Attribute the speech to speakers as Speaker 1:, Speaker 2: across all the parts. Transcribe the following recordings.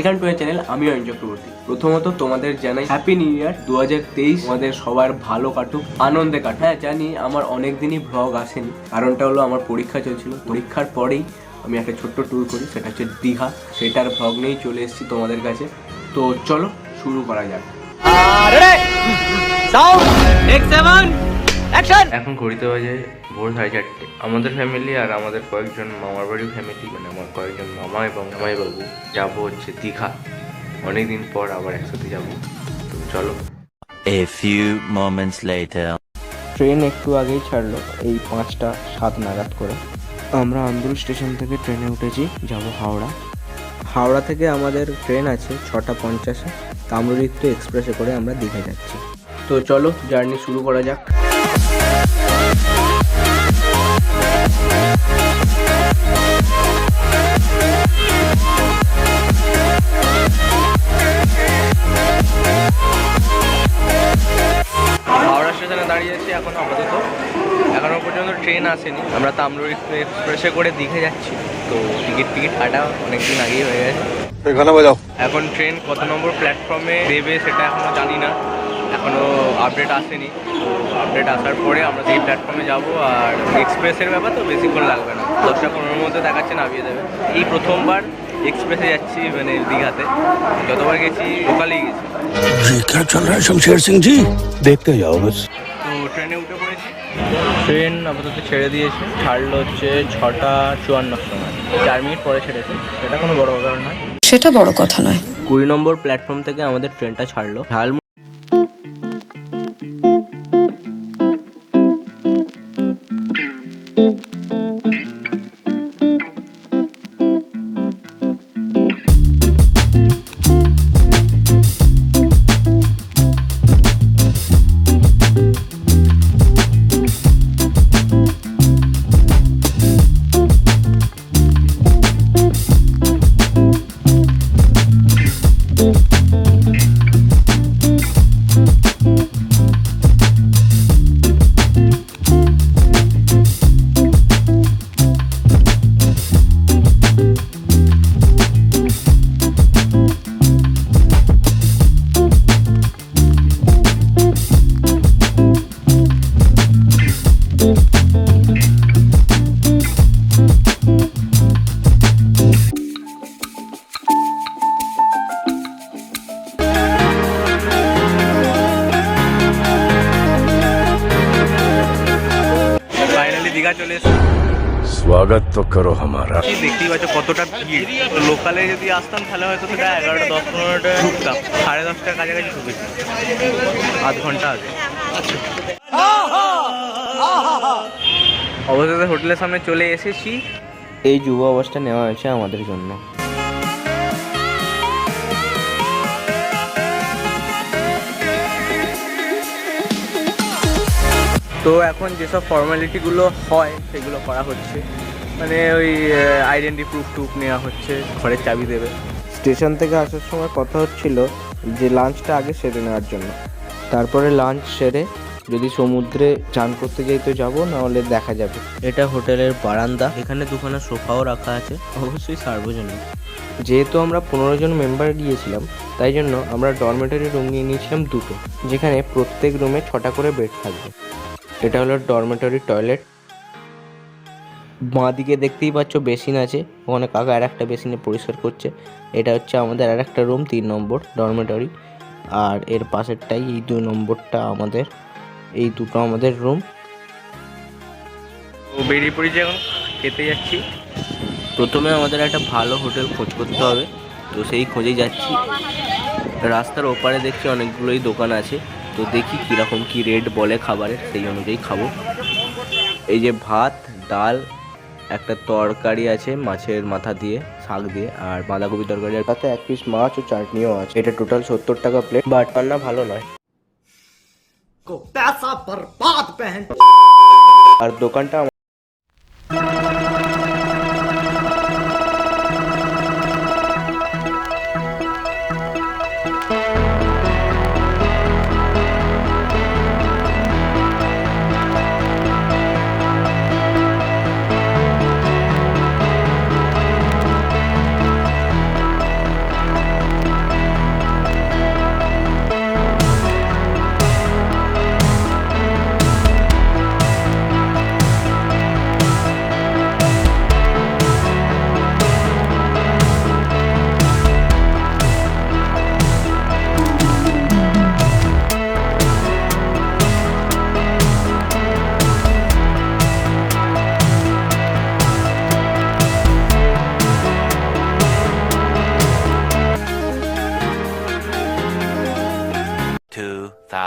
Speaker 1: Welcome to channel আমি অয়ন চক্রবর্তী প্রথমত তোমাদের জানাই হ্যাপি নিউ ইয়ার দু হাজার তেইশ, তোমাদের সবার ভালো কাটুক, আনন্দে কাটুক। হ্যাঁ জানি আমার অনেক দিনই ভ্লগ আসেনি, কারণটা হলো আমার পরীক্ষা চলছিল। পরীক্ষার পরেই আমি একটা ছোট্ট ট্যুর করি, সেটা হচ্ছে দীঘা। সেটার ভ্লগ নিয়েই চলে এসেছি তোমাদের কাছে। তো চলো, শুরু করা যাক। এখন ঘড়িতে বাজে ভোর সাড়ে চারটে। আমাদের ফ্যামিলি আর আমাদের কয়েকজন মামার বাড়ির ফ্যামিলি মানে আমার কয়েকজন মামা এবং মামাই বাবু যাব হচ্ছে দীঘা। অনেকদিন পর আবার একসাথে যাব। তো চলো।
Speaker 2: A few moments later.
Speaker 3: Train একটু আগেই ছাড়লো এই পাঁচটা সাত নাগাদ করে। আমরা আন্দুল স্টেশন থেকে ট্রেনে উঠেছি যাব হাওড়া। হাওড়া থেকে আমাদের ট্রেন আছে ছটা পঞ্চাশে তাম্রলিপ্ত এক্সপ্রেসে করে আমরা দীঘা যাচ্ছি।
Speaker 1: তো চলো জার্নি শুরু করা যাক। আসেনি আমরা তামরুর এক্সপ্রেসে করে দীঘা যাচ্ছি তো টিকিট টিকিট কাটা অনেকদিন আগেই হয়ে গেছে
Speaker 4: গানা বাজাও
Speaker 1: এখন ট্রেন কত নম্বর প্ল্যাটফর্মে দেবে সেটা এখনো জানি না এখনো আপডেট আসেনি তো আপডেট আসার পরে আমরা সেই প্ল্যাটফর্মে যাব আর এক্সপ্রেসের ব্যাপার তো বেশিক্ষণ লাগবে না দশটা পনেরোর মধ্যে দেখাচ্ছে নামিয়ে দেবে এই প্রথমবার এক্সপ্রেসে যাচ্ছি মানে দীঘাতে যতবার গেছি লোকালেই গেছি
Speaker 4: ये क्या चल रहा है शमशेर सिंह जी देखते जाओ बस
Speaker 1: তো ট্রেনে উঠে পড়েছি ট্রেন আপাতত ছেড়ে দিয়েছে। ছাড়লো হচ্ছে ছটা চুয়ান্নর সময়। চার মিনিট পরে ছেড়েছে। সেটা কোনো বড় ব্যাপার নয়।
Speaker 5: সেটা বড় কথা নয়।
Speaker 1: কুড়ি নম্বর প্ল্যাটফর্ম থেকে আমাদের ট্রেনটা ছাড়লো। ঝাল
Speaker 4: স্বাগত তো করো
Speaker 1: আমার। দেখতেই পাচ্ছ কতটা ভিড়। লোকালে যদি আসতাম তাহলে হয়তো সেটা এগারোটা দশ পনেরোটা ঢুকতাম। সাড়ে দশটার কাছাকাছি ঢুকে আধ ঘণ্টা আগে। অবশেষে হোটেলের সামনে চলে এসেছি।
Speaker 3: এই যুব অবস্থা নেওয়া হয়েছে আমাদের জন্য।
Speaker 1: তো এখন যেসব ফর্মালিটিগুলো হয় সেগুলো করা হচ্ছে। মানে ওই আইডেন্টি প্রুফ টুফ নেওয়া হচ্ছে ঘরের চাবি দেবে।
Speaker 3: স্টেশন থেকে আসার সময় কথা হচ্ছিল যে লাঞ্চটা আগে সেরে নেওয়ার জন্য। তারপরে লাঞ্চ সেরে যদি সমুদ্রে চান করতে যাই তো যাব নাহলে দেখা যাবে।
Speaker 1: এটা হোটেলের বারান্দা। এখানে দুখানা সোফাও রাখা আছে অবশ্যই সার্বজনীন।
Speaker 3: যেহেতু আমরা পনেরো জন মেম্বার গিয়েছিলাম তাই জন্য আমরা ডরমেটরি রুম নিয়ে নিয়েছিলাম দুটো যেখানে প্রত্যেক রুমে ছটা করে বেড থাকবে। এটা হলো ডরমেটরি টয়লেট বাঁ দিকে দেখতেই পাচ্ছ বেসিন আছে। ওখানে কাকা আর একটা বেসিনে পরিষ্কার করছে। এটা হচ্ছে আমাদের আর একটা রুম তিন নম্বর ডরমেটরি আর এর পাশেরটাই এই দুই নম্বরটা আমাদের এই দুটো আমাদের রুম
Speaker 1: বেরিয়ে পড়েছি এখন খেতে যাচ্ছি। প্রথমে আমাদের একটা ভালো হোটেল খোঁজ করতে হবে। তো সেই খোঁজেই যাচ্ছি। রাস্তার ওপারে দেখছি অনেকগুলোই দোকান আছে। তো দেখি কীরকম কী রেট বলে খাবারের সেই অনুযায়ী খাব। এই যে ভাত ডাল একটা তরকারি আছে মাছের মাথা দিয়ে শাক দিয়ে আর বাঁধাকপি তরকারি আর
Speaker 3: তাতে এক পিস মাছ ও চাটনিও আছে। এটা টোটাল সত্তর টাকা প্লেট বাট রান্না ভালো নয়। আর দোকানটা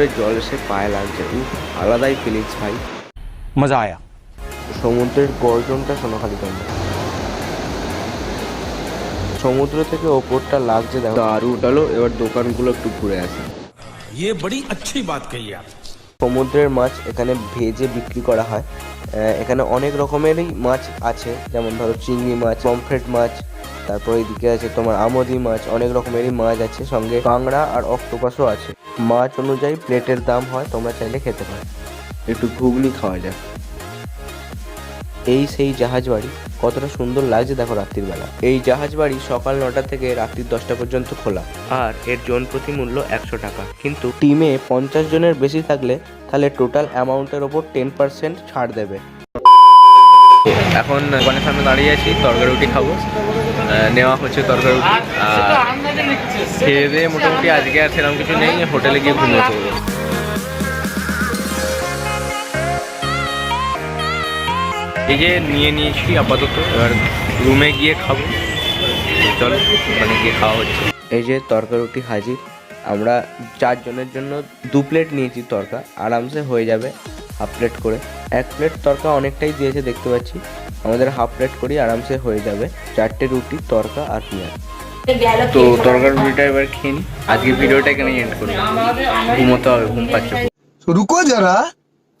Speaker 1: সমুদ্রের জল এসে পায়ে লাগছে উফ আলাদাই ফিলিংস ভাই
Speaker 4: मजा आया
Speaker 1: সমুদ্রের গর্জনটা শোনো খালি তোমরা সমুদ্র থেকে ওপরটা লাগছে দেখো দারু উঠালো এবার দোকানগুলো একটু ঘুরে আসে
Speaker 4: ये बड़ी अच्छी बात कही आप
Speaker 1: সমুদ্রের মাছ এখানে ভেজে বিক্রি করা হয় আহ, এখানে অনেক রকমেরই মাছ আছে। যেমন ধরো চিংড়ি মাছ, পমফ্রেট মাছ, তারপর এদিকে আছে তোমার আমদি মাছ, অনেক রকমেরই মাছ আছে। সঙ্গে কাঁকড়া আর অক্টোপাসও আছে। মাছ অনুযায়ী প্লেটের দাম হয়, তোমরা চাইলে খেতে পারো। একটু ঘুগনি খাওয়া যাক। এই সেই জাহাজ বাড়ি। কতটা সুন্দর লাগছে দেখো রাত্রির বেলা। এই জাহাজ বাড়ি সকাল নটা থেকে রাত্রি দশটা পর্যন্ত খোলা। আর এর জন প্রতি মূল্য একশো টাকা। কিন্তু টিমে পঞ্চাশ জনের বেশি থাকলে তাহলে টোটাল অ্যামাউন্টের ওপর টেন পার্সেন্ট ছাড় দেবে। এখন দোকানের সামনে দাঁড়িয়ে আছি, তরকারি রুটি খাব। নেওয়া হচ্ছে তরকারি রুটি। খেয়ে দিয়ে মোটামুটি আজকে আর সেরকম কিছু নেই, হোটেলে গিয়ে ঘুমিয়ে পড়ব। এই যে নিয়ে নিয়েছি আপাতত। এবার রুমে গিয়ে খাব। চল মানে গিয়ে খাওয়া হচ্ছে। এই যে তরকা রুটি হাজির আমরা চারজনের জন্য দু প্লেট নিয়েছি তরকা আরামসে হয়ে যাবে হাফ প্লেট করে। এক প্লেট তরকা অনেকটাই দিয়েছে দেখতে পাচ্ছি। আমাদের হাফ প্লেট করি আরামসে হয়ে যাবে চারটে রুটি তরকা আর পিঁয়াজ। তো তরকার রুটিটা এবার খেয়ে নি। আজকে ভিডিওটা এখানে এন্ড করি ঘুমোতে হবে ঘুম পাচ্ছে
Speaker 6: রুকো যারা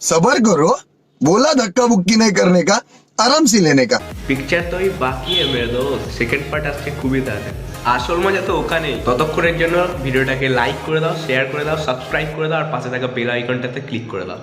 Speaker 6: সবার করো। बोला धक्का बुक्की नहीं करने का आराम से लेने का
Speaker 1: পিকচার তো ওই বাকি মেরে দোস্ত সেকেন্ড পার্ট আসছে খুবই তাড়াতাড়ি আসল মজা তো ওখানেই ততক্ষণের জন্য ভিডিওটাকে লাইক করে দাও শেয়ার করে দাও সাবস্ক্রাইব করে দাও আর পাশে থাকা বেল আইকনটাতে ক্লিক করে দাও